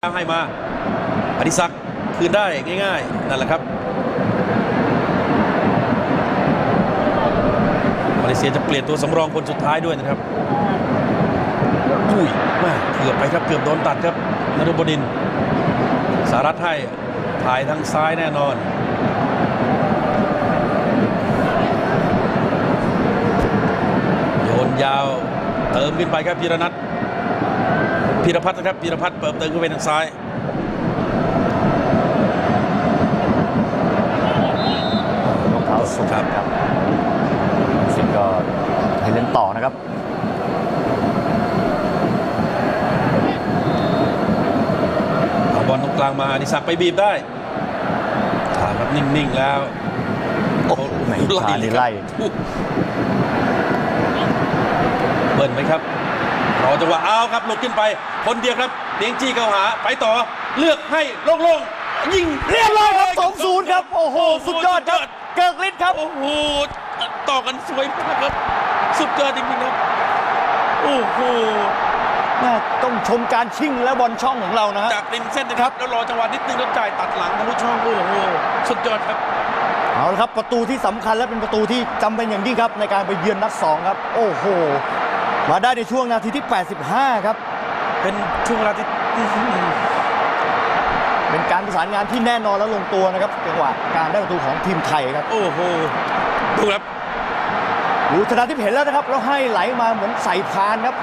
ให้มาอดิศักดิ์คืนได้ง่ายๆ นั่นแหละครับมาเลเซียจะเปลี่ยนตัวสำรองคนสุดท้ายด้วยนะครับอุ้ยแม่เกือบไปครับเกือบโดนตัดครับนฤบดิน สารัตให้ถ่ายทางซ้ายแน่นอน โยนยาวเติมขึ้นไปครับพีรนัท พีรพัฒน์นะครับพีรพัฒน์เปิดเติมขึ้นไปทางซ้ายรองเท้าสูงครับครับสิงห์ก็ให้เล่นต่อนะครับเอาบอลตรงกลางมาอดิศักดิ์ไปบีบได้ถามครับนิ่ง ๆ แล้วโอ้โหไหนพานี่ไล่เบิ้ลไหมครับรอจังหวะเอาครับหลุดขึ้นไป คนเดียวครับเลียงจี้เข้าหาไปต่อเลือกให้โล่งๆยิงเรียบร้อยครับ2-0ครับ โอ้โห สุดยอดครับเกิกฤทธิ์ครับ โอ้โหต่อกันสวยมากครับ สุดยอดจริงๆครับโอ้โหแม่ต้องชมการชิ่งและบอลช่องของเรานะฮะจากริมเส้นนะครับแล้วรอจังหวะนิดนึงแล้วจ่ายตัดหลังทะลุช่องโอ้โหสุดยอดครับเอาละครับประตูที่สำคัญและเป็นประตูที่จำเป็นอย่างยิ่งครับในการไปเยือนนัดสองครับ โอ้โหมาได้ในช่วงนาทีที่ 85 ครับ เป็นช่วงเวลาที่อื้อหือเป็นการประสานงานที่แน่นอนและลงตัวนะครับจังหวะการได้ประตูของทีมไทยครับ โอ้โหดูครับดูชนะที่เห็นแล้วนะครับแล้วให้ไหลมาเหมือนใส่พานครับ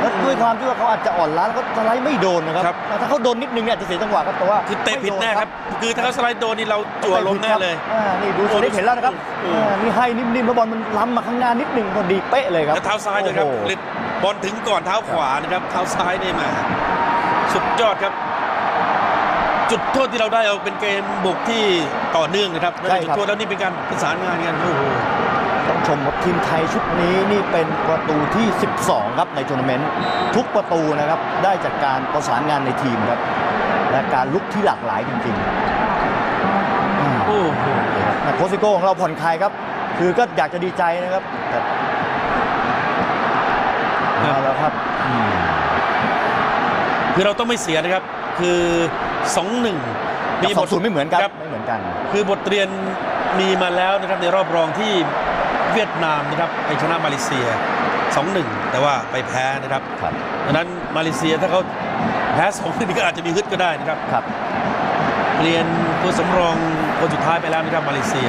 แล้วด้วยความที่ว่าเขาอาจจะอ่อนล้าแล้วก็สไลด์ไม่โดนนะครับครับแต่ถ้าเขาโดนนิดนึงเนี่ยอาจจะเสียจังหวะครับแต่ว่าคือเตะผิดแน่ครับคือถ้าเขาสไลด์โดนนี่เราจั่วลมแน่เลยอ่านี่ดูชนิดเห็นแล้วนะครับโอ้โหอ่านี่ให้นิ่มๆแล้วบอลมันล้ำมาข้างหน้านิดนึงพอดีเป๊ะเลยครับแล้วเท้าซ้ายด้วยครับโอ้โหเล่น บอลถึงก่อนเท้าขวานะครับ เท้าซ้ายนี่มา สุดยอดครับ จุดโทษที่เราได้เอาเป็นเกมบุกที่ต่อเนื่องนะครับแล้วจุดโทษแล้วนี่เป็นการประสานงานกันโอ้โหต้องชมว่าทีมไทยชุดนี้นี่เป็นประตูที่ 12 ครับในทัวร์นาเมนต์ทุกประตูนะครับได้จากการประสานงานในทีมครับ และการลุกที่หลากหลายจริงๆอ่าโอ้โหแต่โคสิโก้ของเราผ่อนคลายครับ คือก็อยากจะดีใจนะครับแต่เอา แล้วครับอืมคือเราต้องไม่เสียนะครับ คือสองหนึ่งกับสองศูนย์ไม่เหมือนกันครับไม่เหมือนกัน คือบทเรียนมีมาแล้วนะครับในรอบรองที่เวียดนามนะครับไปชนะมาเลเซีย 2-1 แต่ว่าไปแพ้นะครับครับดังนั้นมาเลเซียถ้าเขาแพ้สองนี่ก็อาจจะมีฮึดก็ได้นะครับครับเปลี่ยนตัวสำรองคนสุดท้ายไปแล้วนะครับมาเลเซีย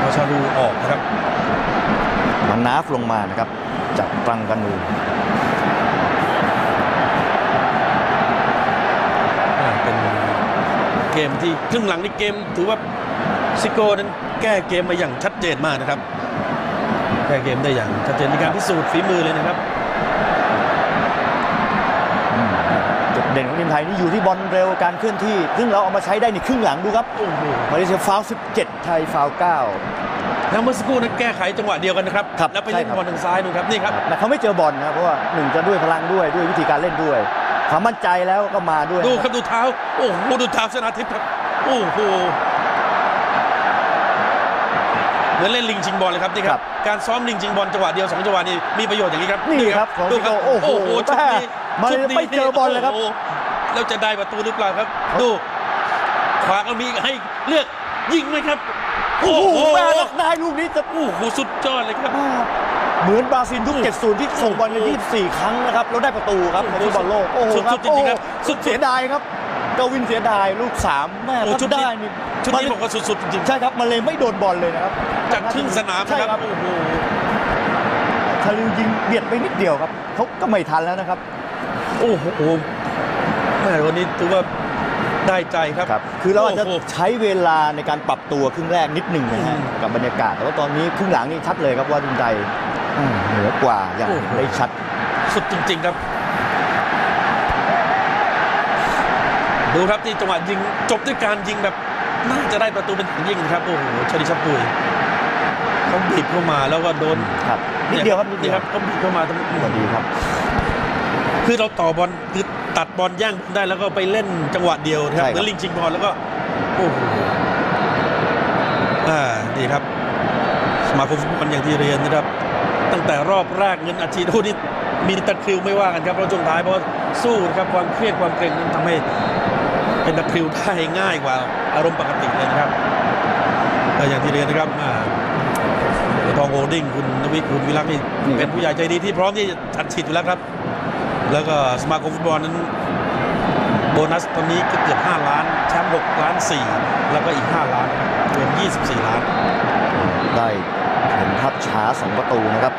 พอชาลูออกนะครับมันนาฟลงมานะครับ จากตรังกานูอ่าเป็นเกมที่ครึ่งหลังนี่เกมถือว่าซิโก้นั้นแก้เกมมาอย่างชัดเจนมากนะครับ แก้เกมได้อย่างชัดเจนในการพิสูจน์ฝีมือเลยนะครับอืมจุดเด่นของทีมไทยนี่อยู่ที่บอลเร็วการเคลื่อนที่ซึ่งเราเอามาใช้ได้ในครึ่งหลังดูครับโอ้โหมาเลเซียฟาวล์17 ไทยฟาวล์9 แล้วเมื่อสักครู่นั้นแก้ไขจังหวะเดียวกันนะครับ ครับแล้วไปเล่นใช่ครับ บอลทางซ้ายนู่นครับนี่ครับ แต่เขาไม่เจอบอลนะครับเพราะว่าหนึ่งจะด้วยพลังด้วยด้วยวิธีการเล่นด้วยความมั่นใจแล้วก็มาด้วยดูนะครับดูเท้า โอ้โหดูเท้าชนะทิพย์ครับ โอ้โหเหมือนเล่นลิงชิงบอลเลยครับนี่ครับ การซ้อมลิงชิงบอลจังหวะเดียวสองจังหวะนี่มีประโยชน์อย่างนี้ครับนี่ครับของดูซิโก้โอ้โหชุดนี้แม่ชุดนี้ไม่เจอบอลเลยครับ โโหแล้วจะได้ประตูหรือเปล่าครับ ดู ขวาก็มีให้เลือกยิงไหมครับ โอ้โหแม่ล็อกได้ลูกนี้จะโอ้โหสุดยอดเลยครับ เหมือนบราซิลยุค70 ที่ส่งบอลกัน24 ครั้งนะครับ แล้วได้ประตูครับในฟุตบอลโลก โอ้โหสุดคสุรับดจริงๆครับโอ้โหสุดเสียดายครับกวินเสียดายลูกสามแม่โอ้ถ้าชุดนี้ได้นี่ชุดมันนี้บอกว่าสุดๆจริงๆใช่ครับมันเลยไม่โดนบอลเลยนะครับจากครึ่งสนามใช่นะครับครับโอ้โหทาริวยิงเบียดไปนิดเดียวครับเขาก็ไม่ทันแล้วนะครับ โอ้โหแม่วันนี้ถือว่า ได้ใจครับครับ คือเราอาจจะโโห ใช้เวลาในการปรับตัวครึ่งแรกนิดหนึ่งนะฮะอืมกับบรรยากาศ แต่ว่าตอนนี้ครึ่งหลังนี่ชัดเลยครับว่าทีมไทยอืมเหนือกว่าอย่างโอ้โหได้ชัด สุดจริง ๆ ครับ ดูครับที่จังหวะยิงจบด้วยการยิงแบบน่าจะได้ประตูเป็นอย่างยิ่งนะครับ โอ้โหชลิชับปุยเขาบีบเข้ามาแล้วก็โดนครับนิดเดียวครับนิดเดียว ครับเขาบีบเข้ามาตรงพอดีครับ คือเราต่อบอลคือ ตัดบอลย่างได้แล้วก็ไปเล่นจังหวะเดียวนะครับใช่เหครับมือนลิงชิงบอลแล้วก็โอ้โหอ่านี่ครับ สมาคมฟุตบอลอย่างที่เรียนนะครับ ตั้งแต่รอบแรกเงินอาชีพนี่มีตะคริวไม่ว่ากันครับเพราะช่วงท้ายเพราะสู้นะครับความเครียดความเกรงนั้นทำให้เป็นตะคริวได้ง่ายกว่าอารมณ์ปกติเลยนะครับก็อย่างที่เรียนนะครับอ่าทองโฮลดิ้งคุณนวิทย์คุณวิรักษ์นี่นี่ครับเป็นผู้ใหญ่ใจดีที่พร้อมที่จะอัดฉีดอยู่แล้วครับ แล้วก็สมาคมฟุตบอลนั้น โบนัสตอนนี้ก็เกือบ 5 ล้าน แชมป์6ล้าน 4 แล้วก็อีก 5 ล้านรวม 24 ล้าน ได้เห็นภาพช้าสองประตูนะครับ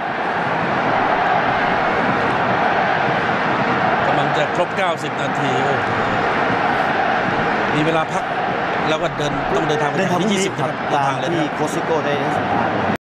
กำลังจะครบ 90 นาทีโอ้โหมีเวลาพักแล้วก็เดินต้องเดินทางไปได้ทำที่ที่ 20คนะรับครับเดินตามทางเลยนะที่ครับโคชซิโก้ได้ให้สัมภาษณ์